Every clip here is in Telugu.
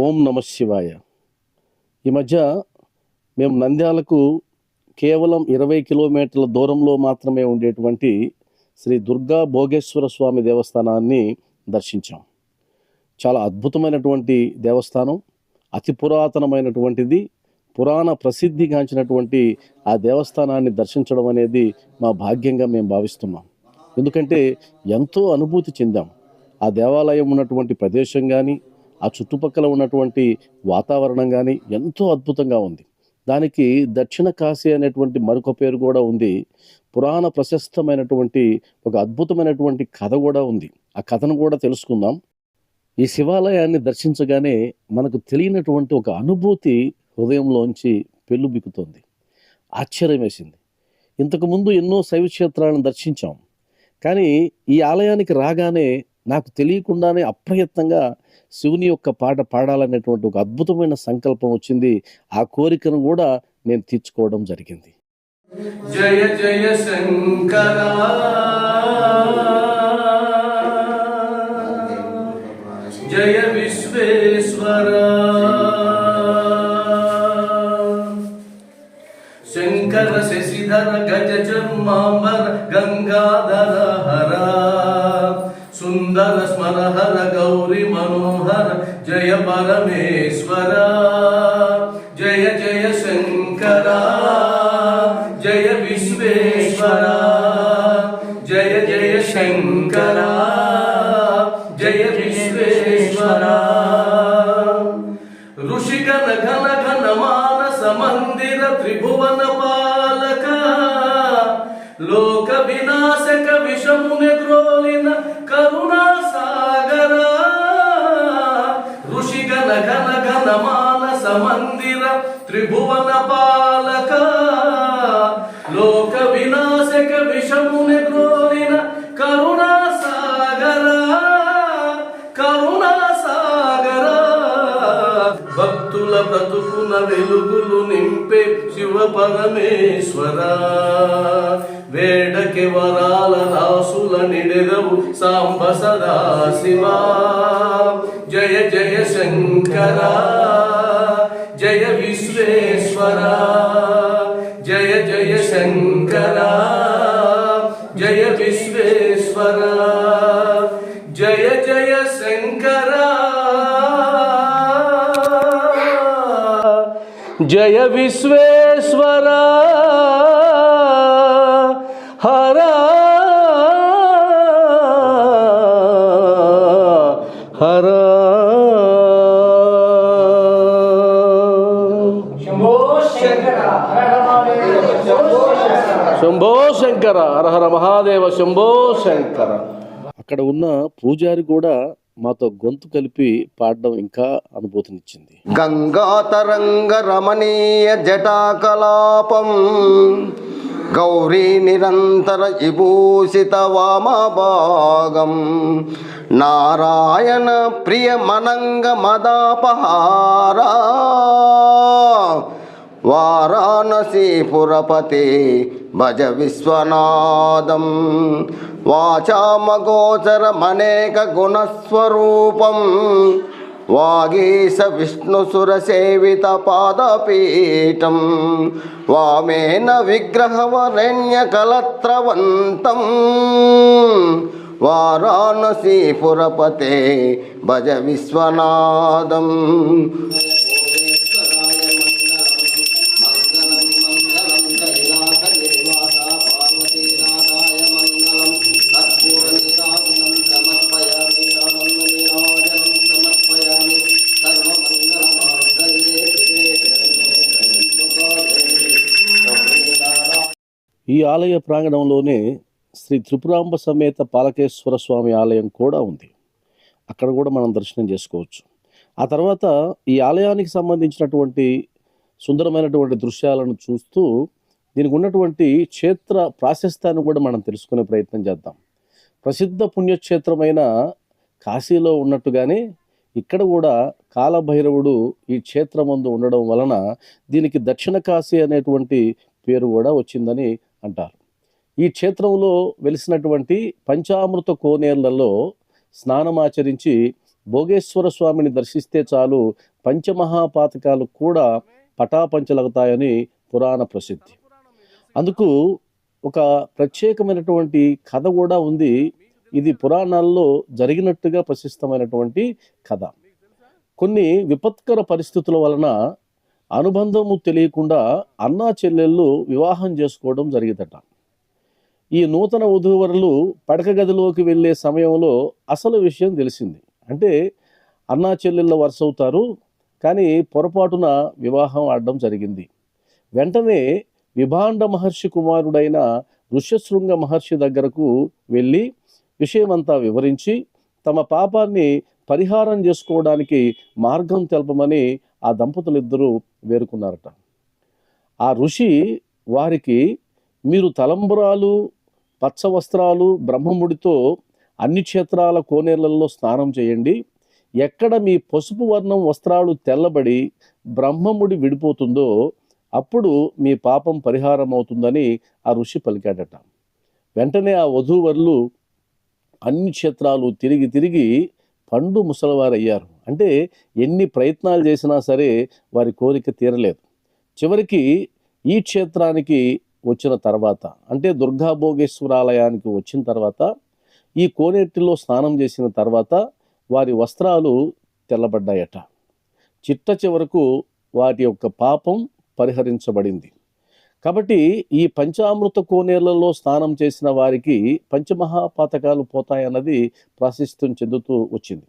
ఓం నమ శివాయ. ఈ మధ్య మేము నంద్యాలకు కేవలం ఇరవై కిలోమీటర్ల దూరంలో మాత్రమే ఉండేటువంటి శ్రీ దుర్గా భోగేశ్వర స్వామి దేవస్థానాన్ని దర్శించాం. చాలా అద్భుతమైనటువంటి దేవస్థానం అతి పురాతనమైనటువంటిది పురాణ ప్రసిద్ధిగాంచినటువంటి ఆ దేవస్థానాన్ని దర్శించడం అనేది మా భాగ్యంగా మేము భావిస్తున్నాం. ఎందుకంటే ఎంతో అనుభూతి చెందాం. ఆ దేవాలయం ఉన్నటువంటి ప్రదేశం కానీ ఆ చుట్టుపక్కల ఉన్నటువంటి వాతావరణం కానీ ఎంతో అద్భుతంగా ఉంది. దానికి దక్షిణ కాశీ అనేటువంటి మరొక పేరు కూడా ఉంది. పురాణ ప్రశస్తమైనటువంటి ఒక అద్భుతమైనటువంటి కథ కూడా ఉంది. ఆ కథను కూడా తెలుసుకుందాం. ఈ శివాలయాన్ని దర్శించగానే మనకు తెలియనటువంటి ఒక అనుభూతి హృదయంలోంచి పెళ్ళుబిక్కుతోంది ఆశ్చర్యం వేసింది ఇంతకుముందు ఎన్నో శైవ క్షేత్రాలను దర్శించాం. కానీ ఈ ఆలయానికి రాగానే నాకు తెలియకుండానే అప్రయత్నంగా శివుని యొక్క పాట పాడాలనేటువంటి ఒక అద్భుతమైన సంకల్పం వచ్చింది. ఆ కోరికను కూడా నేను తీర్చుకోవడం జరిగింది. జయ జయ శంకర. జయ విశ్వేశ్వర. శంకర శశిధర గజ జన్మాంబర గంగాధర హర సుందర స్మర హర గౌరి మనోహర జయ పరమేశ్వర జయ జయ శంకర జయ విశ్వేశ్వర జయ జయ శంకర జయ విశ్వేశ్వర ఋషిగణ ఘన ఘన మానస మందిర త్రిభువన పాలక లోక వినాశక విషముని గ్రోలిన కరుణా సాగర ఋషిగణ ఘన ఘన మానస మందిర త్రిభువన పాలక లోక వినాశక విషము పరమేశ్వర వేడకి వరాల రాసుల నిడెదవు సాంబ సదా శివ జయ జయ శంకర జయ విశ్వేశ్వర జయ జయ శంకర జయ విశ్వేశ్వర జయ జయ శంకర. జయ విశ్వే హర హర. హర శంభో శంకర. హరహర మహాదేవ శంభో శంకర. అక్కడ ఉన్న పూజారి కూడా మాతో గొంతు కలిపి పాడడం ఇంకా అనుభూతినిచ్చింది. గంగా తరంగ రమణీయ జటాకలాపం గౌరీ నిరంతర విభూషిత వామభాగం నారాయణ ప్రియ మనంగ మదాపహారా వారాణసీపురపతే భజ విశ్వనాదం వాచామగోచరమనేక గుణస్వరూపం వాగీశ విష్ణుసురసేవిత పాదపీఠం వామేన విగ్రహవరణ్యకలత్రవంతం. వారాణసీపురపతే భజ విశ్వనాదం ఈ ఆలయ ప్రాంగణంలోనే శ్రీ త్రిపురాంబ సమేత పాలకేశ్వర స్వామి ఆలయం కూడా ఉంది. అక్కడ కూడా మనం దర్శనం చేసుకోవచ్చు. ఆ తర్వాత ఈ ఆలయానికి సంబంధించినటువంటి సుందరమైనటువంటి దృశ్యాలను చూస్తూ దీనికి ఉన్నటువంటి క్షేత్ర ప్రాశస్త్యాన్ని కూడా మనం తెలుసుకునే ప్రయత్నం చేద్దాం. ప్రసిద్ధ పుణ్యక్షేత్రమైన కాశీలో ఉన్నట్టుగానే ఇక్కడ కూడా కాలభైరవుడు ఈ క్షేత్రమందు ఉండడం వలన దీనికి దక్షిణ కాశీ అనేటువంటి పేరు కూడా వచ్చిందని అంటారు. ఈ క్షేత్రంలో వెలిసినటువంటి పంచామృత కోనేర్లలో స్నానమాచరించి భోగేశ్వర స్వామిని దర్శిస్తే చాలు పంచమహాపాతకాలు కూడా పటాపంచలవుతాయని పురాణ ప్రసిద్ధి. అందుకు ఒక ప్రత్యేకమైనటువంటి కథ కూడా ఉంది. ఇది పురాణాల్లో జరిగినట్టుగా ప్రసిద్ధమైనటువంటి కథ. కొన్ని విపత్కర పరిస్థితుల వలన అనుబంధము తెలియకుండా అన్నా చెల్లెళ్ళు వివాహం చేసుకోవడం జరిగిందట. ఈ నూతన వధూవరులు పడక గదిలోకి వెళ్ళే సమయంలో అసలు విషయం తెలిసింది. అంటే అన్నా చెల్లెళ్ళ వరుస అవుతారు కానీ పొరపాటున వివాహం ఆడడం జరిగింది. వెంటనే విభాండ మహర్షి కుమారుడైన ఋష్యశృంగ మహర్షి దగ్గరకు వెళ్ళి విషయమంతా వివరించి తమ పాపాన్ని పరిహారం చేసుకోవడానికి మార్గం తెలపమని ఆ దంపతులు ఇద్దరూ వేరుకున్నారట. ఆ ఋషి వారికి మీరు తలంబురాలు పచ్చ వస్త్రాలు బ్రహ్మముడితో అన్ని క్షేత్రాల కోనేళ్ళలో స్నానం చేయండి. ఎక్కడ మీ పసుపు వర్ణం వస్త్రాలు తెల్లబడి బ్రహ్మముడి విడిపోతుందో అప్పుడు మీ పాపం పరిహారం అవుతుందని ఆ ఋషి పలికాడట. వెంటనే ఆ వధూవరులు అన్ని క్షేత్రాలు తిరిగి తిరిగి పండు ముసలివారయ్యారు. అంటే ఎన్ని ప్రయత్నాలు చేసినా సరే వారి కోరిక తీరలేదు. చివరికి ఈ క్షేత్రానికి వచ్చిన తర్వాత అంటే దుర్గా భోగేశ్వరాలయానికి వచ్చిన తర్వాత ఈ కోనేటిలో స్నానం చేసిన తర్వాత వారి వస్త్రాలు తెల్లబడ్డాయట. చిట్ట చివరకు వాటి యొక్క పాపం పరిహరించబడింది. కాబట్టి ఈ పంచామృత కోనేళ్ళలో స్నానం చేసిన వారికి పంచమహాపాతకాలు పోతాయన్నది ప్రాశస్త్యం చెందుతూ వచ్చింది.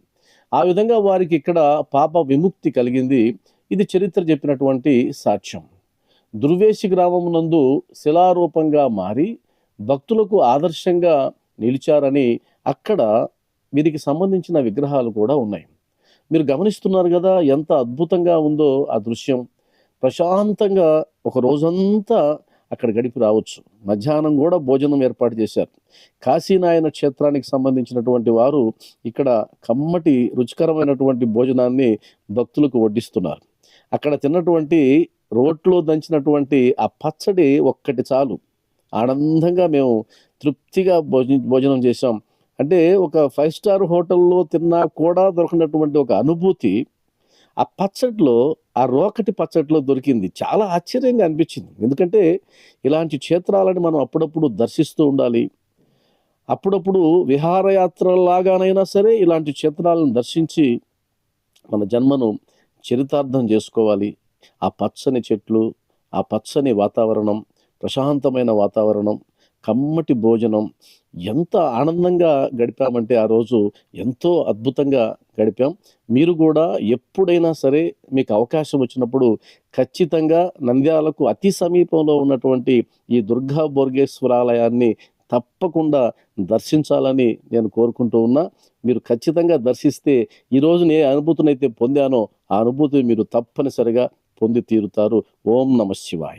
ఆ విధంగా వారికి ఇక్కడ పాప విముక్తి కలిగింది. ఇది చరిత్ర చెప్పినటువంటి సాక్ష్యం. దుర్వేశి గ్రామమునందు శిలారూపంగా మారి భక్తులకు ఆదర్శంగా నిలిచారని అక్కడ వీరికి సంబంధించిన విగ్రహాలు కూడా ఉన్నాయి. మీరు గమనిస్తున్నారు కదా ఎంత అద్భుతంగా ఉందో ఆ దృశ్యం. ప్రశాంతంగా ఒక రోజంతా అక్కడ గడిపి రావచ్చు. మధ్యాహ్నం కూడా భోజనం ఏర్పాటు చేశారు. కాశీనాయన క్షేత్రానికి సంబంధించినటువంటి వారు ఇక్కడ కమ్మటి రుచికరమైనటువంటి భోజనాన్ని భక్తులకు వడ్డిస్తున్నారు. అక్కడ తిన్నటువంటి రోట్లో దంచినటువంటి ఆ పచ్చడి ఒక్కటి చాలు. ఆనందంగా మేము తృప్తిగా భోజ భోజనం చేసాం అంటే ఒక ఫైవ్ స్టార్ హోటల్లో తిన్నా కూడా దొరకనటువంటి ఒక అనుభూతి ఆ పచ్చట్లో ఆ రోకటి పచ్చట్లో దొరికింది. చాలా ఆశ్చర్యంగా అనిపించింది. ఎందుకంటే ఇలాంటి క్షేత్రాలను మనం అప్పుడప్పుడు దర్శిస్తూ ఉండాలి. అప్పుడప్పుడు విహారయాత్రలాగానైనా సరే ఇలాంటి క్షేత్రాలను దర్శించి మన జన్మను చరితార్థం చేసుకోవాలి. ఆ పచ్చని చెట్లు ఆ పచ్చని వాతావరణం ప్రశాంతమైన వాతావరణం కమ్మటి భోజనం ఎంత ఆనందంగా గడిపామంటే ఆ రోజు ఎంతో అద్భుతంగా గడిపాం. మీరు కూడా ఎప్పుడైనా సరే మీకు అవకాశం వచ్చినప్పుడు ఖచ్చితంగా నంద్యాలకు అతి సమీపంలో ఉన్నటువంటి ఈ దుర్గా బోర్గేశ్వరాలయాన్ని తప్పకుండా దర్శించాలని నేను కోరుకుంటూ ఉన్నా. మీరు ఖచ్చితంగా దర్శిస్తే ఈరోజు ఏ అనుభూతినైతే పొందానో ఆ అనుభూతిని మీరు తప్పనిసరిగా పొంది తీరుతారు. ఓం నమ శివాయ.